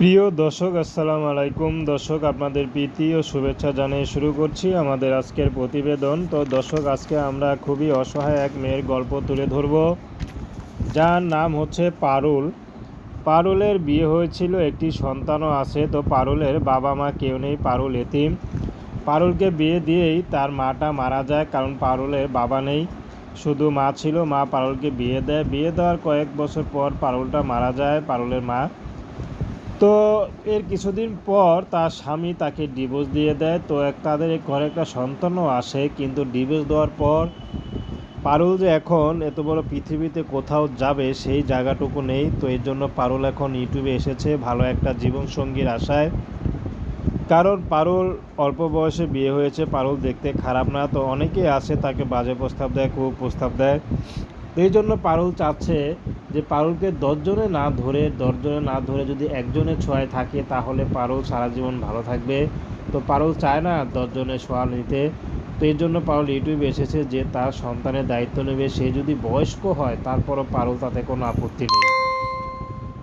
প্রিয় দর্শক, আসসালামু আলাইকুম। দর্শক, আপনাদের প্রীতি ও শুভেচ্ছা জানিয়ে শুরু করছি আমাদের আজকের প্রতিবেদন। তো দর্শক, আজকে আমরা খুবই অসহায় এক মেয়ের গল্প তুলে ধরব। যার নাম হচ্ছে পারুল। পারুলের বিয়ে হয়েছিল, একটি সন্তানও আছে। তো পারুলের বাবা মা কেউ নেই, পারুল এতিম। পারুলকে বিয়ে দিয়েই তার মাটা মারা যায়, কারণ পারুলের বাবা নেই। শুধু মা ছিল, মা পারুলকে বিয়ে দেয়। বিয়ে দেওয়ার কয়েক বছর পর পারুলটা মারা যায়, পারুলের মা। তো এর কিছুদিন পর তার স্বামী তাকে ডিভোর্স দিয়ে দেয়। তো এক তাদের ঘরে একটা সন্তানও আসে, কিন্তু ডিভোর্স দেওয়ার পর পারুল যে এখন এত বড় পৃথিবীতে কোথাও যাবে সেই জায়গাটুকু নেই। তো এর জন্য পারুল এখন ইউটিউবে এসেছে ভালো একটা জীবনসঙ্গীর আশায়। কারণ পারুল অল্প বয়সে বিয়ে হয়েছে, পারুল দেখতে খারাপ না। তো অনেকেই আছে তাকে বাজে প্রস্তাব দেয়, খুব প্রস্তাব দেয়। এই জন্য পারুল চাচ্ছে যে পারুলকে দশজনে না ধরে, দশজনে না ধরে যদি একজনের ছোঁয়ায় থাকে, তাহলে পারুল সারা জীবন ভালো থাকবে। তো পারুল চায় না দশজনের ছোঁয়া নিতে। তো এই জন্য পারুল ইউটিউবে এসেছে যে তার সন্তানের দায়িত্ব নেবে। সে যদি বয়স্ক হয়, তারপরও পারুল তাতে কোনো আপত্তি নেই।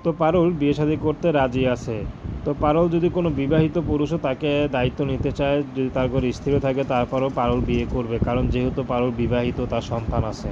তো পারুল বিয়ে শাদী করতে রাজি আছে। তো পারুল যদি কোনো বিবাহিত পুরুষও তাকে দায়িত্ব নিতে চায়, যদি তার ঘরে স্ত্রীও থাকে, তারপরও পারুল বিয়ে করবে। কারণ যেহেতু পারুল বিবাহিত, তার সন্তান আছে।